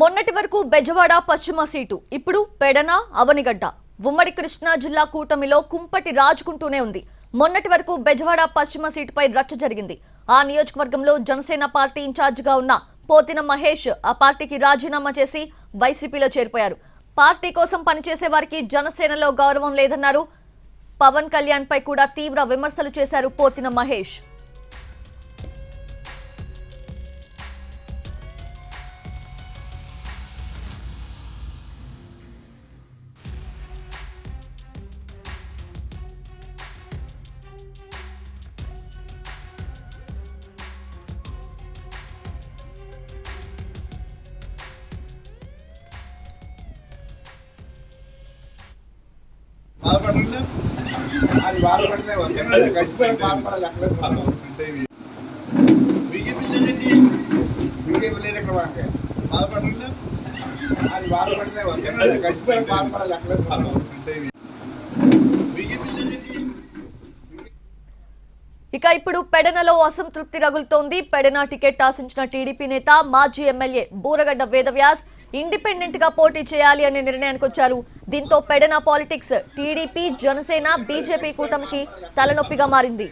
మొన్నటి వరకు బెజవాడ పశ్చిమ సీటు ఇప్పుడు పెడన అవనిగడ్డ. ఉమ్మడి కృష్ణా జిల్లా కూటమిలో కుంపటి రాజుకుంటూనే ఉంది. మొన్నటి వరకు బెజవాడ పశ్చిమ సీటుపై రచ్చ జరిగింది. ఆ నియోజకవర్గంలో జనసేన పార్టీ ఇన్ఛార్జిగా ఉన్న పోతిన మహేష్ ఆ పార్టీకి రాజీనామా చేసి వైసీపీలో చేరిపోయారు. పార్టీ కోసం పనిచేసే వారికి జనసేనలో గౌరవం లేదన్నారు. పవన్ కళ్యాణ్ పై కూడా తీవ్ర విమర్శలు చేశారు పోతిన మహేష్. అది బాధపడితే ఖచ్చితంగా బాధపడాలి బీజేపీ లేదు ఇక్కడ అది బాధపడితే ఖచ్చితంగా బాధపడాలి ఇక ఇప్పుడు పెడనలో అసంతృప్తి రగులుతోంది. పెడన టికెట్ ఆశించిన టీడీపీ నేత మాజీ ఎమ్మెల్యే బూరగడ్డ వేదవ్యాస్ ఇండిపెండెంట్గా పోటీ చేయాలి అనే నిర్ణయానికి వచ్చారు దీంతో Pedana politics. TDP Janasena BJP కూటమికి తలనొప్పిగా మారింది.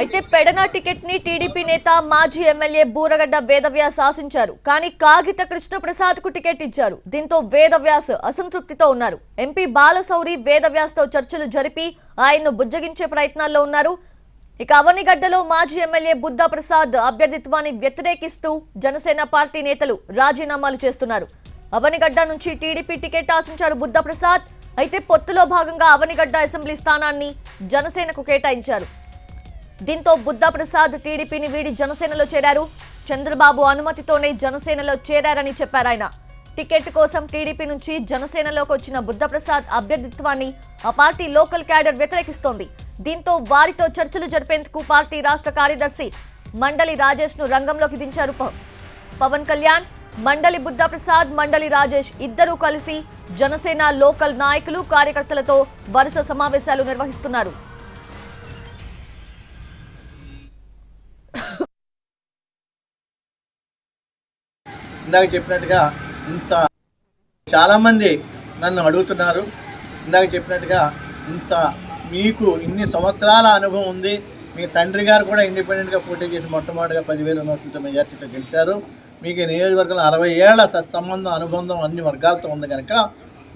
అయితే పెడన టికెట్ని టీడీపీ నేత మాజీ ఎమ్మెల్యే బూరగడ్డ వేదవ్యాస్ ఆశించారు. కానీ కాగిత కృష్ణప్రసాద్కు టికెట్ ఇచ్చారు. దీంతో వేదవ్యాస్ అసంతృప్తితో ఉన్నారు. ఎంపీ బాలశౌరి వేదవ్యాస్తో చర్చలు జరిపి ఆయన్ను బుజ్జగించే ప్రయత్నాల్లో ఉన్నారు. ఇక అవనిగడ్డలో మాజీ ఎమ్మెల్యే బుద్ధ ప్రసాద్ అభ్యర్థిత్వాన్ని వ్యతిరేకిస్తూ జనసేన పార్టీ నేతలు రాజీనామాలు చేస్తున్నారు. అవనిగడ్డ నుంచి టీడీపీ టికెట్ ఆశించారు బుద్ధప్రసాద్. అయితే పొత్తులో భాగంగా అవనిగడ్డ అసెంబ్లీ స్థానాన్ని జనసేనకు కేటాయించారు. దీంతో బుద్ధప్రసాద్ టీడీపీని వీడి జనసేనలో చేరారు. చంద్రబాబు అనుమతితోనే జనసేనలో చేరారని చెప్పారు ఆయన. టికెట్ కోసం టీడీపీ నుంచి జనసేనలోకి వచ్చిన బుద్ధప్రసాద్ అభ్యర్థిత్వాన్ని ఆ పార్టీ లోకల్ క్యాడర్ వ్యతిరేకిస్తోంది. దీంతో వారితో చర్చలు జరిపేందుకు పార్టీ రాష్ట్ర కార్యదర్శి మండలి రాజేష్ను రంగంలోకి దించారు పవన్ కళ్యాణ్. మండలి బుద్ధప్రసాద్ మండలి రాజేష్ ఇద్దరూ కలిసి జనసేన లోకల్ నాయకులు కార్యకర్తలతో వరుస సమావేశాలు నిర్వహిస్తున్నారు. ఇందాక చెప్పినట్టుగా ఇంత చాలామంది నన్ను అడుగుతున్నారు. ఇందాక చెప్పినట్టుగా ఇంత మీకు ఇన్ని సంవత్సరాల అనుభవం ఉంది. మీ తండ్రి గారు కూడా ఇండిపెండెంట్గా పోటీ చేసి మొట్టమొదటిగా పదివేల నోట్లతో మెజార్టీతో గెలిచారు. మీకు నియోజకవర్గంలో అరవై ఏళ్ళ సత్సంబంధం అనుబంధం అన్ని వర్గాలతో ఉంది కనుక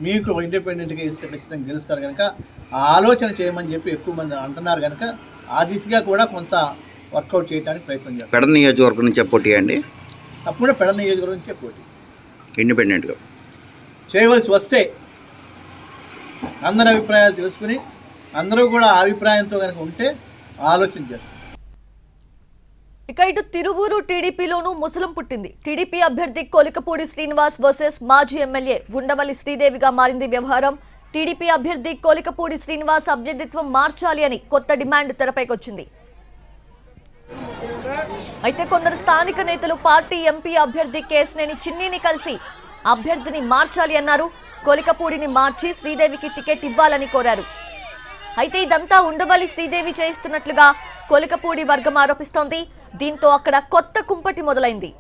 మీకు ఇండిపెండెంట్గా ఇస్తే ఖచ్చితంగా గెలుస్తారు కనుక ఆ ఆలోచన చేయమని చెప్పి ఎక్కువ మంది అంటున్నారు కనుక ఆ దిశగా కూడా కొంత వర్కౌట్ చేయడానికి ప్రయత్నం చేస్తారు పెడ నియోజకవర్గం నుంచి పోటీ అండి? తప్పకుండా పెడ నియోజకవర్గం నుంచే పోటీ. ఇండిపెండెంట్గా. చేయవలసి వస్తే అందరి అభిప్రాయాలు తెలుసుకుని అందరూ కూడా ఆ అభిప్రాయంతో కనుక ఉంటే ఆలోచించారు ఇక ఇటు తిరువూరు టీడీపీలోనూ ముసలం పుట్టింది. టీడీపీ అభ్యర్థి కొలికపూడి శ్రీనివాస్ వర్సెస్ మాజీ ఎమ్మెల్యే ఉండవల్లి శ్రీదేవిగా మారింది వ్యవహారం. టీడీపీ అభ్యర్థి కొలికపూడి శ్రీనివాస్ అభ్యర్థిత్వం మార్చాలి అని కొత్త డిమాండ్ తెరపైకొచ్చింది. అయితే కొందరు స్థానిక నేతలు పార్టీ ఎంపీ అభ్యర్థి కేసినేని చిన్నీని కలిసి అభ్యర్థిని మార్చాలి అన్నారు. కొలికపూడిని మార్చి శ్రీదేవికి టికెట్ ఇవ్వాలని కోరారు. అయితే ఇదంతా ఉండవల్లి శ్రీదేవి చేయిస్తున్నట్లుగా కొలికపూడి వర్గం ఆరోపిస్తోంది. దీంతో అక్కడ కొత్త కుంపటి మొదలైంది.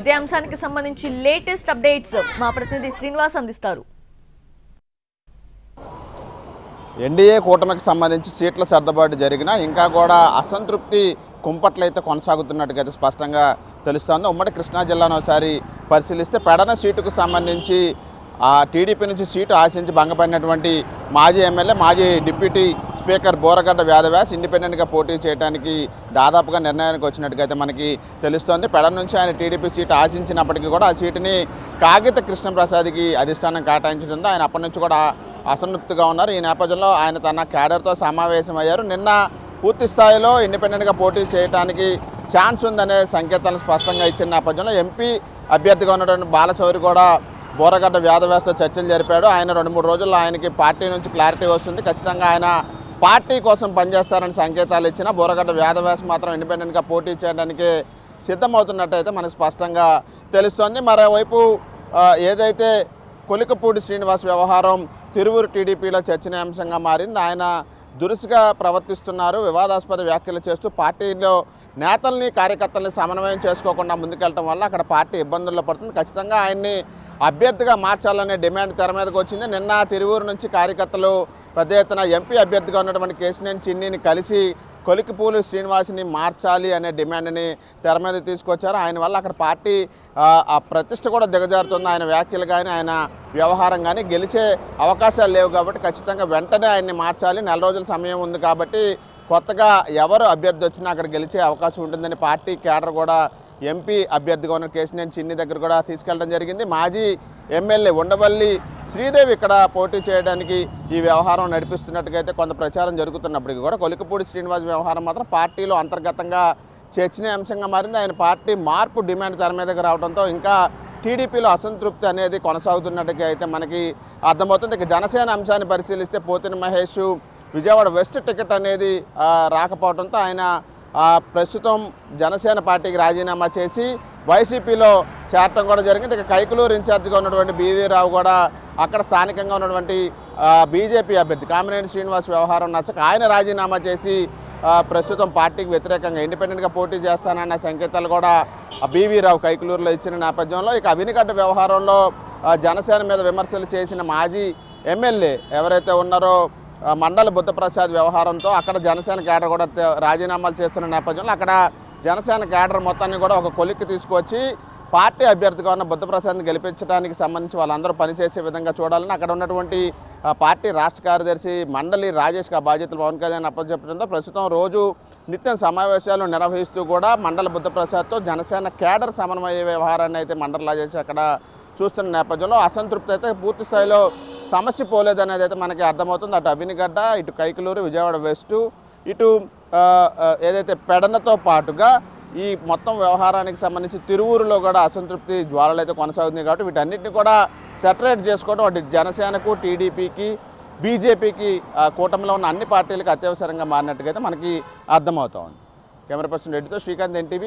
ఇదే అంశానికి సంబంధించి లేటెస్ట్ అప్డేట్స్ మా ప్రతినిధి శ్రీనివాస్ అందిస్తారు. ఎన్డీఏ కూటమికి సంబంధించి సీట్ల సర్దుబాటు జరిగినా ఇంకా కూడా అసంతృప్తి కుంపట్లయితే కొనసాగుతున్నట్టుగా అయితే స్పష్టంగా తెలుస్తోంది. ఉమ్మడి కృష్ణా జిల్లాను ఒకసారి పరిశీలిస్తే పెడన సీటుకు సంబంధించి టీడీపీ నుంచి సీటు ఆశించి భంగపడినటువంటి మాజీ ఎమ్మెల్యే మాజీ డిప్యూటీ స్పీకర్ బోరగడ్డ వ్యాధవ్యాస్ ఇండిపెండెంట్గా పోటీ చేయడానికి దాదాపుగా నిర్ణయానికి వచ్చినట్టుగా అయితే మనకి తెలుస్తోంది. పెడ నుంచి ఆయన టీడీపీ సీటు ఆశించినప్పటికీ కూడా ఆ సీటుని కాగిత కృష్ణప్రసాద్కి అధిష్టానం కేటాయించడంతో ఆయన అప్పటి నుంచి కూడా అసంతృప్తిగా ఉన్నారు. ఈ నేపథ్యంలో ఆయన తన క్యాడర్తో సమావేశమయ్యారు. నిన్న పూర్తి స్థాయిలో ఇండిపెండెంట్గా పోటీ చేయడానికి ఛాన్స్ ఉందనే సంకేతాలను స్పష్టంగా ఇచ్చిన నేపథ్యంలో ఎంపీ అభ్యర్థిగా ఉన్నటువంటి బాలశౌరి కూడా బోరగడ్డ వ్యాధవ్యాసతో చర్చలు జరిపాడు. ఆయన రెండు మూడు రోజుల్లో ఆయనకి పార్టీ నుంచి క్లారిటీ వస్తుంది. ఖచ్చితంగా ఆయన పార్టీ కోసం పనిచేస్తారని సంకేతాలు ఇచ్చిన బోరగడ్డ వ్యాధవ్యాస్ మాత్రం ఇండిపెండెంట్గా పోటీ చేయడానికి సిద్ధమవుతున్నట్టయితే మనకు స్పష్టంగా తెలుస్తోంది. మరోవైపు ఏదైతే కొలికపూడి శ్రీనివాస్ వ్యవహారం తిరువురు టీడీపీలో చర్చనీయాంశంగా మారింది ఆయన దురుసుగా ప్రవర్తిస్తున్నారు వివాదాస్పద వ్యాఖ్యలు చేస్తూ పార్టీలో నేతల్ని కార్యకర్తల్ని సమన్వయం చేసుకోకుండా ముందుకెళ్ళటం వల్ల అక్కడ పార్టీ ఇబ్బందుల్లో పడుతుంది. ఖచ్చితంగా ఆయన్ని అభ్యర్థిగా మార్చాలనే డిమాండ్ తెర మీదకి వచ్చింది. నిన్న తిరువూరు నుంచి కార్యకర్తలు పెద్ద ఎత్తున ఎంపీ అభ్యర్థిగా ఉన్నటువంటి కేసినేని చిన్నిని కలిసి కొలికిపూలు శ్రీనివాసుని మార్చాలి అనే డిమాండ్ని తెర మీద తీసుకొచ్చారు. ఆయన వల్ల అక్కడ పార్టీ ఆ, ఆ ప్రతిష్ట కూడా దిగజారుతుంది. ఆయన వ్యాఖ్యలు కానీ ఆయన వ్యవహారం కానీ గెలిచే అవకాశాలు లేవు కాబట్టి ఖచ్చితంగా వెంటనే ఆయన్ని మార్చాలి. నెల రోజుల సమయం ఉంది కాబట్టి కొత్తగా ఎవరు అభ్యర్థి వచ్చినా అక్కడ గెలిచే అవకాశం ఉంటుందని పార్టీ కేడర్ కూడా ఎంపీ అభ్యర్థిగా ఉన్న కేసినేని చిన్ని దగ్గర కూడా తీసుకెళ్ళడం జరిగింది. మాజీ ఎమ్మెల్యే ఉండవల్లి శ్రీదేవి ఇక్కడ పోటీ చేయడానికి ఈ వ్యవహారం నడిపిస్తున్నట్టుగా అయితే కొంత ప్రచారం జరుగుతున్నప్పటికీ కూడా కొలికపూడి శ్రీనివాస్ వ్యవహారం మాత్రం పార్టీలో అంతర్గతంగా చర్చనీయాంశంగా మారింది. ఆయన పార్టీ మార్పు డిమాండ్ తెర మీదకి రావడంతో ఇంకా టీడీపీలో అసంతృప్తి అనేది కొనసాగుతున్నట్టుగా అయితే మనకి అర్థమవుతుంది. ఇక జనసేన అంశాన్ని పరిశీలిస్తే పోతిన మహేష్ విజయవాడ వెస్ట్ టికెట్ అనేది రాకపోవడంతో ఆయన ప్రస్తుతం జనసేన పార్టీకి రాజీనామా చేసి వైసీపీలో చేరటం కూడా జరిగింది. ఇక కైకులూరు ఇన్ఛార్జిగా ఉన్నటువంటి బీవీ రావు కూడా అక్కడ స్థానికంగా ఉన్నటువంటి బీజేపీ అభ్యర్థి కామినేని శ్రీనివాస్ వ్యవహారం నచ్చక ఆయన రాజీనామా చేసి ప్రస్తుతం పార్టీకి వ్యతిరేకంగా ఇండిపెండెంట్గా పోటీ చేస్తానన్న సంకేతాలు కూడా బీవీ రావు కైకులూరులో ఇచ్చిన నేపథ్యంలో ఇక అవినిగడ్డ వ్యవహారంలో జనసేన మీద విమర్శలు చేసిన మాజీ ఎమ్మెల్యే ఎవరైతే ఉన్నారో మండల బుద్ధప్రసాద్ వ్యవహారంతో అక్కడ జనసేన కేడర్ కూడా రాజీనామాలు చేస్తున్న నేపథ్యంలో అక్కడ జనసేన కేడర్ మొత్తాన్ని కూడా ఒక కొలిక్కి తీసుకొచ్చి పార్టీ అభ్యర్థిగా ఉన్న బుద్ధప్రసాద్ని గెలిపించడానికి సంబంధించి వాళ్ళందరూ పనిచేసే విధంగా చూడాలని అక్కడ ఉన్నటువంటి పార్టీ రాష్ట్ర కార్యదర్శి మండలి రాజేష్కి ఆ బాధ్యతలు పవన్ కళ్యాణ్ అప్పచెప్పడంతో ప్రస్తుతం రోజు నిత్యం సమావేశాలు నిర్వహిస్తూ కూడా మండల బుద్ధప్రసాద్తో జనసేన కేడర్ సమన్వయ వ్యవహారాన్ని అయితే మండలి రాజేష్ అక్కడ చూస్తున్న నేపథ్యంలో అసంతృప్తి అయితే పూర్తి స్థాయిలో సమస్య పోలేదనేది అయితే మనకి అర్థమవుతుంది. అటు అవినిగడ్డ ఇటు కైకలూరు విజయవాడ వెస్ట్ ఇటు ఏదైతే పెడనతో పాటుగా ఈ మొత్తం వ్యవహారానికి సంబంధించి తిరువూరులో కూడా అసంతృప్తి జ్వాలలు అయితే కొనసాగుతుంది కాబట్టి వీటన్నిటిని కూడా సెటరేట్ చేసుకోవడం అటు జనసేనకు టీడీపీకి బీజేపీకి కూటమిలో ఉన్న అన్ని పార్టీలకు అత్యవసరంగా మారినట్టుగా అయితే మనకి అర్థమవుతోంది కెమెరా పర్సన్ రెడ్డితో శ్రీకాంత్ ఎన్టీవీ